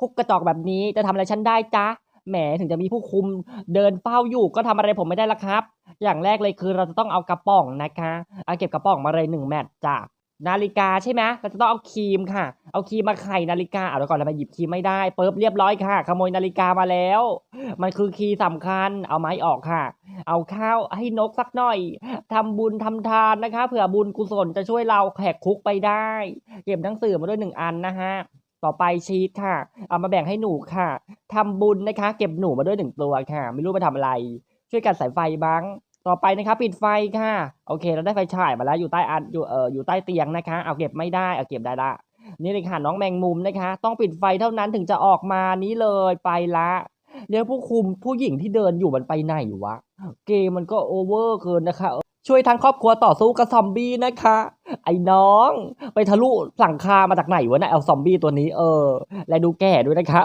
คุกกระจอกแบบนี้จะทำอะไรฉันได้จ๊ะแหมถึงจะมีผู้คุมเดินเฝ้าอยู่ก็ทำอะไรผมไม่ได้ละครับ อย่างแรกเลยคือเราจะต้องเอากระป๋องนะคะเอาเก็บกระป๋องมาเลยหนึ่งแมตช์จ้ะนาฬิกาใช่ไหมเราจะต้องเอาครีมค่ะ เอาครีมมาไขนาฬิกาเอาแล้วก่อนเราไปหยิบครีมไม่ได้เปิบเรียบร้อยค่ะ ขโมยนาฬิกามาแล้ว มันคือคีย์สำคัญ เอาไม้ออกค่ะ เอาข้าวให้นกสักหน่อยทำบุญทำทานนะคะ เผื่อบุญกุศลจะช่วยเราแหกคุกไปได้ เก็บหนังสือมาด้วยหนึ่งอันนะฮะ ต่อไปชีสค่ะ เอามาแบ่งให้หนูค่ะทำบุญนะคะ เก็บหนูมาด้วยหนึ่งตัวค่ะ ไม่รู้ไปทำอะไร ช่วยกันสายไฟบ้าง ต่อไปนะคะปิดไฟค่ะ โอเค เราได้ไฟฉายมาแล้วอยู่ใต้อันอยู่เอ่ออยู่ใต้เตียงนะคะ เอาเก็บไม่ได้ เอาเก็บได้ละ นี่เลยค่ะน้องแมงมุมนะคะ ต้องปิดไฟเท่านั้นถึงจะออกมานี้เลยไปละเดี๋ยวผู้คุมผู้หญิงที่เดินอยู่มันไปไหนวะ เกมมันก็โอเวอร์เกินนะคะ ช่วยทั้งครอบครัวต่อสู้กับซอมบี้นะคะ ไอ้น้อง ไปทะลุหลังคามาจากไหนวะนี่ยเอาซอมบี้ตัวนี้เออ และดูแก่ด้วยนะคะ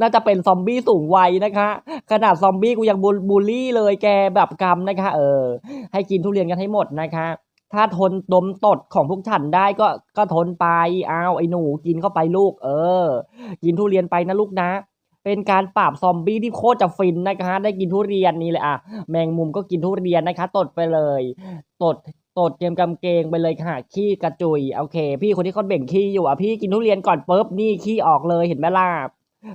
น่าจะเป็นซอมบี้สูงวัยนะคะ ขนาดซอมบี้กูยังบูลบูลลี่เลยแกแบบกรรมนะคะ เออ ให้กินทุเรียนกันให้หมดนะคะถ้าทนดมตดของพวกฉันได้ก็ก็ทนไปอ้าวไอ้หนูกินเข้าไปลูก เออ กินทุเรียนไปนะลูกนะ เป็นการปราบซอมบี้ที่โคตรจะฟินนะคะ ได้กินทุเรียนนี่เลยอะ แมงมุมก็กินทุเรียนนะคะ ตดไปเลย ตดตดเตรียมกำเกงไปเลยค่ะ ขี้กระจุย โอเค พี่คนที่เขาเบ่งขี้อยู่อะ พี่กินทุเรียนก่อนปุ๊บ นี่ขี้ออกเลยเห็นไหมล่ะ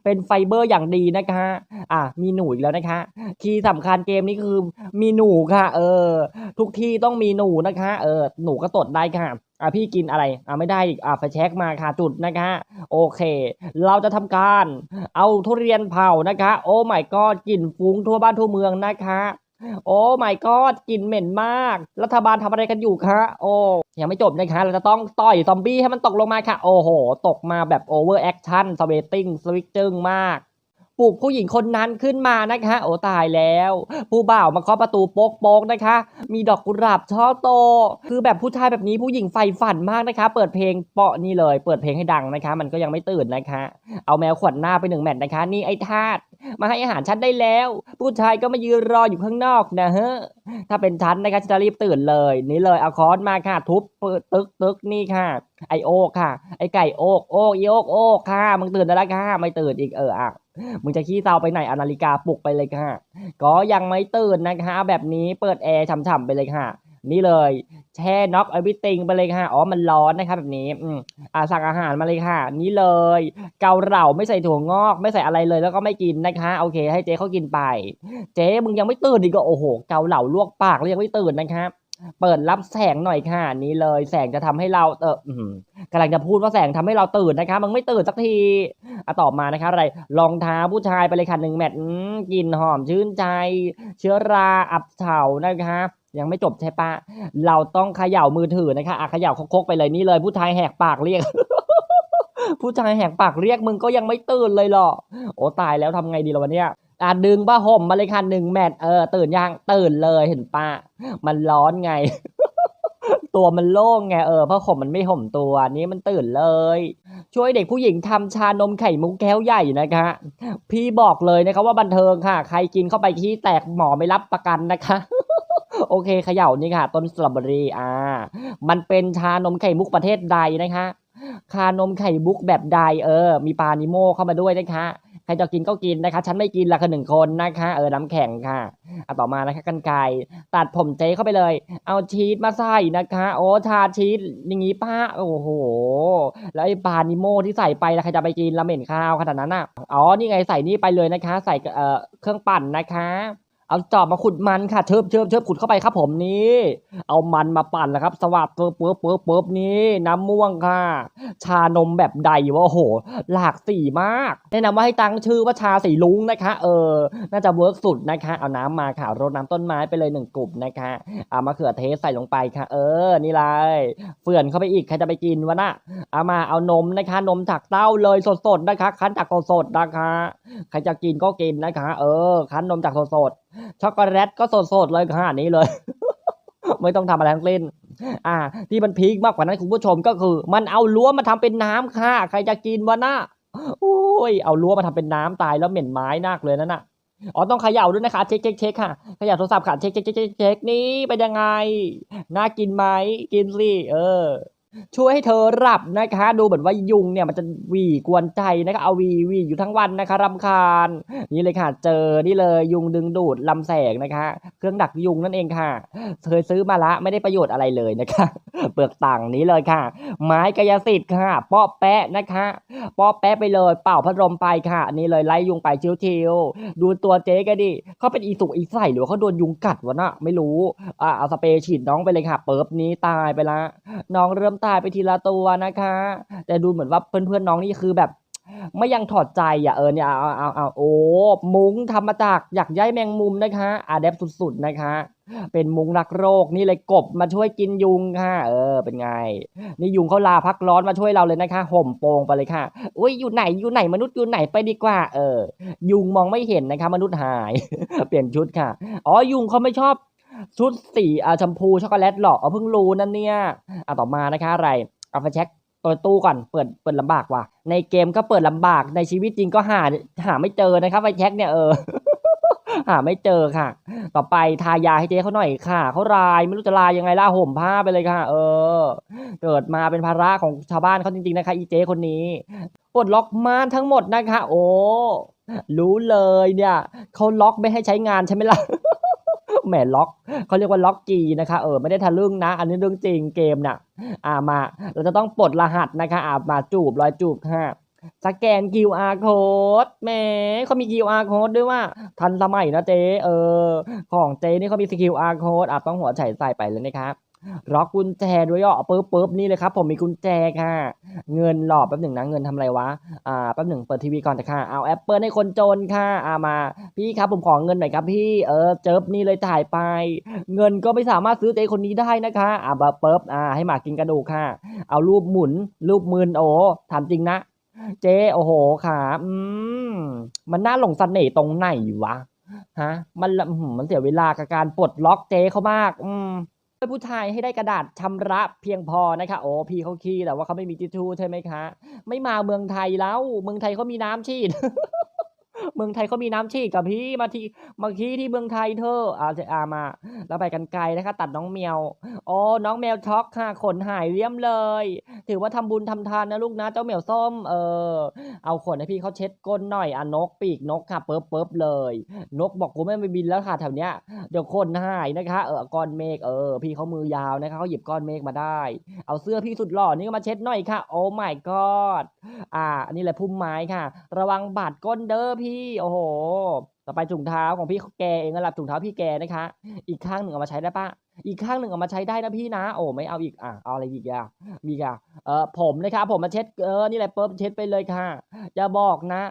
เป็นไฟเบอร์อย่างดีนะคะ อะ มีหนูอีกแล้วนะคะ คีย์สำคัญเกมนี้คือมีหนูค่ะ เออ ทุกที่ต้องมีหนูนะคะ เออ หนูก็ตดได้ค่ะ อะพี่กินอะไรอะไม่ได้อีกอะไฟแช็กมาค่ะจุดนะคะ โอเค เราจะทำการเอาทุเรียนเผานะคะ โอ้ my god กลิ่นฟุ้งทั่วบ้านทั่วเมืองนะคะ โอ้ my god กลิ่นเหม็นมาก รัฐบาลทำอะไรกันอยู่คะโอ้ยังไม่จบนะคะ เราจะต้องต่อยซอมบี้ให้มันตกลงมาค่ะ โอ้โห ตกมาแบบโอเวอร์แอคชั่นสเวตติ้งสวิกจึงมาก ปลุกผู้หญิงคนนั้นขึ้นมานะคะ โอ้ตายแล้ว ผู้บ่าวมาเคาะประตูโป๊กโป๊กๆนะคะ มีดอกกุหลาบช่อโต คือแบบผู้ชายแบบนี้ผู้หญิงใฝ่ฝันมากนะคะ เปิดเพลงเปาะนี่เลย เปิดเพลงให้ดังนะคะ มันก็ยังไม่ตื่นนะคะ เอาแมวขวัญหน้าไปหนึ่งแมตช์นะคะ นี่ไอ้ทาสมาให้อาหารฉันได้แล้ว ผู้ชายก็มายืนรออยู่ข้างนอกนะฮะถ้าเป็นฉันนะคะฉันจะรีบตื่นเลย นี่เลยเอาค้อนมาค่ะ ทุบเปิดตึกตึกนี่ค่ะ ไอโอกค่ะ ไอไก่โอกโอกอีโอกโอกค่ะมึงตื่นได้แล้วค่ะ ไม่ตื่นอีกเอออะ มึงจะขี้เตาไปไหนอนาฬิกาปลุกไปเลยค่ะ ก็ยังไม่ตื่นนะคะ แบบนี้เปิดแอร์ฉ่ำๆไปเลยค่ะ นี่เลยแช่น็อกเอวิติงไปเลยค่ะ อ๋อ มันร้อนนะคะแบบนี้ อืมอ่าสั่งอาหารมาเลยค่ะ นี่เลย เกาเหลาไม่ใส่ถั่วงอก ไม่ใส่อะไรเลยแล้วก็ไม่กินนะคะ โอเค ให้เจ๊เขากินไป เจ๊มึงยังไม่ตื่นอีกก็โอ้โห เกาเหลาลวกปากแล้วยังไม่ตื่นนะคะ เปิดรับแสงหน่อยค่ะนี่เลย แสงจะทำให้เราเออกำลังจะพูดว่าแสงทำให้เราตื่นนะคะมึงไม่ตื่นสักทีอะต่อมานะคะอะไรรองเท้าผู้ชายไปเลยค่ะหนึ่งแมตช์กลิ่นหอมชื่นใจ เชื้อราอับเฉานะคะยังไม่จบใช่ปะเราต้องเขย่ามือถือนะคะอะเขย่าคกๆไปเลยนี่เลย ผู้ชายแหกปากเรียกผู้ชายแหกปากเรียกมึงก็ยังไม่ตื่นเลยเหรอ โอ้ตายแล้วทำไงดีล่ะวันเนี้ย อะดึงผ้าห่มมาเลยค่ะหนึ่งแมตช์เออตื่นยังตื่นเลยเห็นปะมันร้อนไง ตัวมันโล่งไงเออผ้าห่มมันไม่ห่มตัวนี้มันตื่นเลย ช่วยเด็กผู้หญิงทำชานมไข่มุกแก้วใหญ่นะคะ พี่บอกเลยนะคะว่าบันเทิงค่ะ ใครกินเข้าไปขี้แตกหมอไม่รับประกันนะคะโอเคเขย่านี่ค่ะ ต้นสตรอเบอรี่อ่า มันเป็นชานมไข่มุกประเทศใดนะคะ ชานมไข่มุกแบบใดเออ มีปลานิโมเข้ามาด้วยนะคะ ใครจะกินก็กินนะคะฉันไม่กินละคนหนึ่งคนนะคะ เออน้ำแข็งค่ะอะต่อมานะคะกันไก่ตัดผมเจ๊เข้าไปเลย เอาชีสมาใส่นะคะ โอ้ชาชีสอย่างงี้ป้าโอ้โห แล้วไอ้ปลานิโมที่ใส่ไปแล้วใครจะไปกินละเหม็นข้าวขนาดนั้นอะอ๋อนี่ไงใส่นี่ไปเลยนะคะ ใส่เอ่อเครื่องปั่นนะคะ เอาจอบมาขุดมันค่ะเชิบเชิบเชิบขุดเข้าไปครับผมนี่ เอามันมาปั่นนะครับ สวัสดเปิบเปิบเปิบเปิบนี่น้ำม่วงค่ะ ชานมแบบใดวะโอ้โห หลากสีมากแนะนำว่าให้ตั้งชื่อว่าชาสีลุงนะคะ เออ น่าจะเวิร์กสุดนะคะ เอาน้ำมาค่ะรดน้ำต้นไม้ไปเลยหนึ่งกลุ่มนะคะเอามะเขือเทศใส่ลงไปค่ะ เออ นี่เลยเฟื่อนเข้าไปอีกใครจะไปกินวะน่ะเอามาเอานมนะคะ นมจากเต้าเลยสดๆนะคะ คั้นจากสดๆนะคะ ใครจะกินก็กินนะคะ เออ คั้นนมจากสดๆช็อกโกแลตก็สดๆเลยค่ะนี่เลย ไม่ต้องทำอะไรทั้งสิ้นอ่า ที่มันพีคมากกว่านั้นคุณผู้ชมก็คือ มันเอารั้วมาทำเป็นน้ำค่ะ ใครจะกินวะน่ะโอ้ยเอารั้วมาทำเป็นน้ำตายแล้วเหม็นไม้นักเลยนั่นน่ะอ๋อต้องเขย่าด้วยนะคะเช็คเช็คเช็คค่ะเขย่าโทรศัพท์ค่ะเช็คเช็คเช็คเช็คเช็คนี่เป็นยังไงน่ากินไหมกินสิเออ ช่วยให้เธอหลับนะคะ ดูเหมือนว่ายุงเนี่ยมันจะวีกวนใจนะคะเอาวีวีอยู่ทั้งวันนะคะรำคาญ นี่เลยค่ะเจอนี่เลยยุงดึงดูดลำแสงนะคะ เครื่องดักยุงนั่นเองค่ะเคยซื้อมาละไม่ได้ประโยชน์อะไรเลยนะคะ เปลือกต่างนี้เลยค่ะ ไม้กายสิทธิ์ค่ะป้อแปะนะคะป้อแปะไปเลยเป่าพัดลมไปค่ะ นี่เลยไล่ยุงไปชิวๆดูตัวเจ๊ก็ดิเขาเป็นอีสุกอีใส่หรือเขาโดนยุงกัดวะนะไม่รู้อ่าเอาสเปรย์ฉีดน้องไปเลยค่ะเปิบนี้ตายไปละน้องเริ่มตายไปทีละตัวนะคะ แต่ดูเหมือนว่าเพื่อนๆน้องนี่คือแบบไม่ยังถอดใจอะเออเนี่ยเอาเอาเอาโอ้มุ้งทำมาจากอยากใยแมงมุมนะคะอาแดปสุดๆนะคะ เป็นมุ้งรักโรคนี่เลยกบมาช่วยกินยุงค่ะ เออเป็นไง นี่ยุงเขาลาพักร้อนมาช่วยเราเลยนะคะ ห่มโปงไปเลยค่ะอุ้ยอยู่ไหนอยู่ไหนมนุษย์อยู่ไหนไปดีกว่า เออ ยุงมองไม่เห็นนะคะ มนุษย์หาย เปลี่ยนชุดค่ะ อ๋อยุงเขาไม่ชอบ ชุดสีอ่าชมพูช็อกโกแลตหรอกเอาเพิ่งรู้นั่นเนี่ยอะต่อมานะคะอะไรเอาไฟแช็กเปิดตู้ก่อนเปิดเปิดลำบากว่ะ ในเกมก็เปิดลำบากในชีวิตจริงก็หาหาไม่เจอนะครับไฟแช็กเนี่ยเออหาไม่เจอค่ะ ต่อไปทายาให้เจ๊เขาหน่อยค่ะ เขารายไม่รู้จะลายยังไงล่ะห่มผ้าไปเลยค่ะ เออ เกิดมาเป็นภาระของชาวบ้านเขาจริงๆนะคะ อีเจ๊คนนี้ปลดล็อกม่านทั้งหมดนะคะ โอ้ รู้เลยเนี่ย เขาล็อกไม่ให้ใช้งานใช่ไหมล่ะ แหมล็อกเขาเรียกว่าล็อกกีนะคะเออไม่ได้ทะลึ่งนะ อันนี้เรื่องจริงเกมน่ะอ่ามาเราจะต้องปลดรหัสนะคะอ่ามาจูบรอยจูบค่ะสแกน QR code แหมเขามี QR code ด้วยว่า ทันสมัยนะเจ๊เออ ของเจ๊นี่เขามี QR code อะต้องหัวใส่ใส่ไปเลยนะครับ ล็อกกุญแจด้วยอะปึ๊บปึ๊บนี่เลยครับ ผมมีกุญแจค่ะ เงินหลอบแป๊บหนึ่งนะเงินทำอะไรวะอ่าแป๊บหนึ่งเปิดทีวีก่อนแต่ค่ะเอาแอปเปิลให้คนจนค่ะอามา พี่ครับผมขอเงินหน่อยครับพี่เออเจิบนี่เลยถ่ายไป เงินก็ไม่สามารถซื้อเจ๊คนนี้ได้นะคะอ่าแบบเปิ๊บอ่าให้หมากินกระดูกค่ะ เอารูปหมุนรูปมืนโอ้ถามจริงนะเจ๊โอ้โหขาอืมมันน่าหลงเสน่ห์ตรงไหนวะฮะมันอื้อหือมันเสียเวลากับการปลดล็อกเจ๊เขามาก อืม ช่อผู้ชายให้ได้กระดาษชำระเพียงพอนะคะโอ้พี่เขาขี้แต่ว่าเขาไม่มีทิชชู่ใช่ไหมคะ ไม่มาเมืองไทยแล้ว เมืองไทยเขามีน้ำฉีด เมืองไทยเขามีน้ำฉีดกับพี่มาที่มาขี้ที่เมืองไทยเธออาจะอามาแล้วไปกันไกลนะคะ ตัดน้องแมวโอ้น้องแมวช็อกค่ะขนหายเลี่ยมเลย ถือว่าทำบุญทำทานนะลูกนะเจ้าเหมียวส้ม เออ เอาขนให้พี่เขาเช็ดก้นหน่อยอะนกปีกนกค่ะเปิ๊บเปิ๊บเลย นกบอกกูไม่ไปบินแล้วค่ะแถวเนี้ยเดี๋ยวคนหายนะคะ เออก้อนเมฆเออ พี่เขามือยาวนะคะเขาหยิบก้อนเมฆมาได้ เอาเสื้อพี่สุดหล่อนี่ก็มาเช็ดหน่อยค่ะ โอ้ my god อ่าอันนี้แหละพุ่มไม้ค่ะ ระวังบาดก้นเด้อพี่ี่โอ้โห ต่อไปถุงเท้าของพี่เขาแกเองนั่นแหละถุงเท้าพี่แกนะคะ อีกข้างหนึ่งเอามาใช้ได้ปะอีกข้างหนึ่งเอามาใช้ได้นะพี่นะ โอ้ไม่เอาอีกอะเอาอะไรอีกอะมีอะเออผมนะครับผมมาเช็ดเออนี่แหละเปิบเช็ดไปเลยค่ะอย่าบอกนะ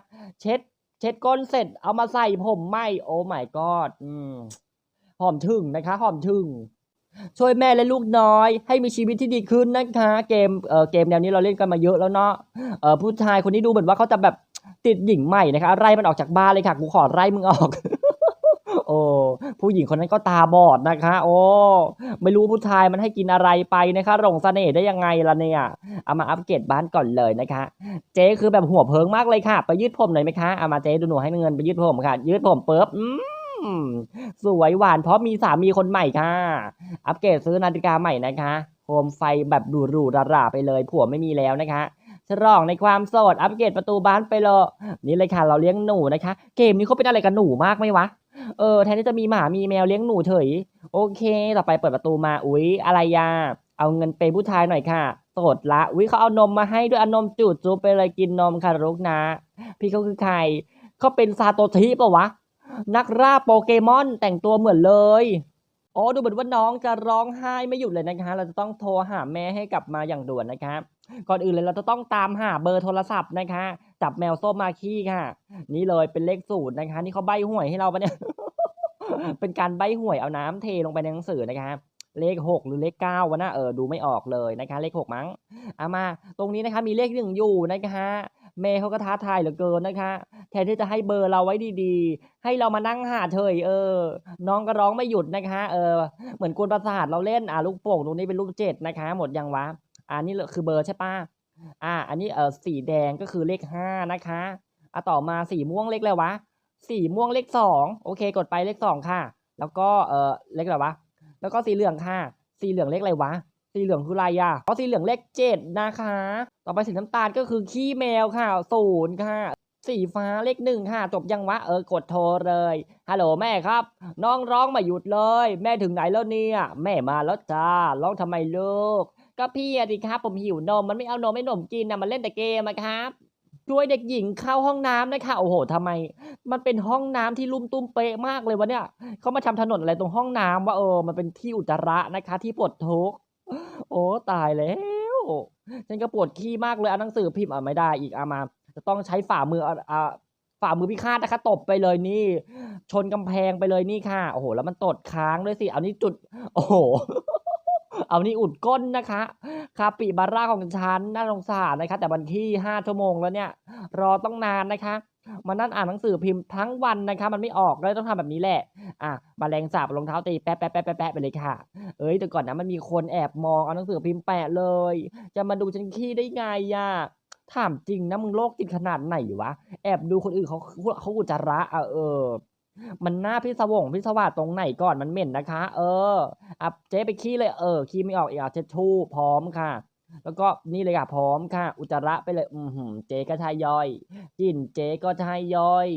เช็ด เช็ดก้นเสร็จเอามาใส่ผมไม่โอ้ my god อืมหอมถึงนะคะ หอมถึงช่วยแม่และลูกน้อย ให้มีชีวิตที่ดีขึ้นนะคะ เกมเออเกมแนวนี้เราเล่นกันมาเยอะแล้วเนาะเออผู้ชายคนนี้ดูเหมือนว่าเขาจะแบบ ติดหญิงใหม่นะคะไล่มันออกจากบ้านเลยค่ะกูขอไล่มึงออก โอ้ผู้หญิงคนนั้นก็ตาบอดนะคะ โอ้ไม่รู้ผู้ชายมันให้กินอะไรไปนะคะหลงเสน่ห์ได้ยังไงล่ะเนี่ยเอามาอัปเกรดบ้านก่อนเลยนะคะ เจ๊คือแบบหัวเพิงมากเลยค่ะ ไปยืดผมหน่อยไหมคะเอามาเจ๊ดูหนูให้เงินไปยืดผมค่ะ ยืดผมเปิ๊บอืมสวยหวานเพราะมีสามีคนใหม่ค่ะ อัปเกรดซื้อนาฬิกาใหม่นะคะ โคมไฟแบบดูรูหราไปเลย ผัวไม่มีแล้วนะคะ ฉลองในความโสด อัปเกรดประตูบ้านไปเลยนี่เลยค่ะ เราเลี้ยงหนูนะคะ เกมนี้เขาเป็นอะไรกับหนูมากไหมวะ เออ แทนที่จะมีหมา มีแมวเลี้ยงหนูเฉย โอเค ต่อไปเปิดประตูมา อุ๊ย อะไรยา เอาเงินเปผู้ชายหน่อยค่ะโสดละ อุ๊ยเขาเอานมมาให้ด้วยอนมจูดจูบไปเลยกินนมค่ะลูกนะ พี่เขาคือใคร เขาเป็นซาโตชิปะวะ นักล่าโปเกมอนแต่งตัวเหมือนเลย โอ้ดูเหมือนว่าน้องจะร้องไห้ไม่หยุดเลยนะคะเราจะต้องโทรหาแม่ให้กลับมาอย่างด่วนนะคะก่อนอื่นเลยเราจะต้องตามหาเบอร์โทรศัพท์นะคะจับแมวส้มมาขี้ค่ะ นี่เลยเป็นเลขสูตรนะคะ นี่เขาใบหวยให้เราปะเนี่ยเป็นการใบหวยเอาน้ำเทลงไปในหนังสือนะคะเลขหกหรือเลขเก้าวะนะเออดูไม่ออกเลยนะคะ เลขหกมั้งเอามา ตรงนี้นะคะมีเลขหนึ่งอยู่นะคะ เมย์เขาก็ท้าทายเหลือเกินนะคะแทนที่จะให้เบอร์เราไว้ดีๆ ให้เรามานั่งหาเฉยเออ น้องก็ร้องไม่หยุดนะคะเออเหมือนกวนประสาทเราเล่นอ่าลูกโป่งตรงนี้เป็นลูกเจ็ดนะคะ หมดยังวะอ่านี่คือเบอร์ใช่ปะอ่า อันนี้เออสีแดงก็คือเลขห้านะคะอะต่อมาสีม่วงเลขอะไรวะสีม่วงเลขสองโอเค กดไปเลขสองค่ะ แล้วก็เออเลขอะไรวะแล้วก็สีเหลืองค่ะ สีเหลืองเลขอะไรวะ สีเหลืองคืออะไรอะเพราะสีเหลืองเลขเจ็ดนะคะ ต่อไปสีน้ำตาลก็คือขี้แมวค่ะศูนย์ค่ะ สีฟ้าเลขหนึ่งค่ะ จบยังวะเออกดโทรเลยฮัลโหลแม่ครับ น้องร้องมาหยุดเลย แม่ถึงไหนแล้วเนี่ยแม่มาแล้วจ้าร้องทำไมลูก ก็พี่อะดิครับผมหิวนมมันไม่เอานมให้หนมกินนะมันเล่นแต่เกมอะครับช่วยเด็กหญิงเข้าห้องน้ำนะคะโอ้โหทำไม มันเป็นห้องน้ำที่ลุ่มตุ้มเป๊ะมากเลยวะเนี่ยเขามาทำถนนอะไรตรงห้องน้ำว่าเออมันเป็นที่อุจจาระนะคะ ที่ปวดทุกข์ โอ้ตายแล้ว ฉันก็ปวดขี้มากเลยเอาหนังสือพิมพ์อะไม่ได้อีกเอามา จะต้องใช้ฝ่ามืออะอะฝ่ามือพิฆาตนะคะตบไปเลยนี่ ชนกำแพงไปเลยนี่ค่ะ โอ้โห แล้วมันตดค้างด้วยสิ เอานี่จุด โอ้โห เอานี่อุดก้นนะคะคาปิบาร่าของฉันน่าสงสารนะคะ แต่วันที่ห้าชั่วโมงแล้วเนี่ย รอต้องนานนะคะ มานั่นอ่านหนังสือพิมพ์ทั้งวันนะคะมันไม่ออกเลยต้องทำแบบนี้แหละ อะมาแรงสาบรองเท้าตีแปะแปะแปะแปะไปเลยค่ะ เอ้ยแต่ก่อนนะมันมีคนแอบมองเอาหนังสือพิมพ์แปะเลย จะมาดูฉันขี้ได้ไงอะถามจริงนะมึงโรคจิตขนาดไหนวะแอบดูคนอื่นเขาเขาอุจจาระอะเออ มันหน้าพิศวงพิศวาสตรงไหนก่อนมันเหม็นนะคะ เอออะเจ๊ไปขี้เลยเออขี้ไม่ออกอีกอะเช็ดชู่พร้อมค่ะ แล้วก็นี่เลยค่ะพร้อมค่ะ อุจจาระไปเลย อือหือเจ๊ก็ใช่ย่อย กินเจ๊ก็ใช่ย่อย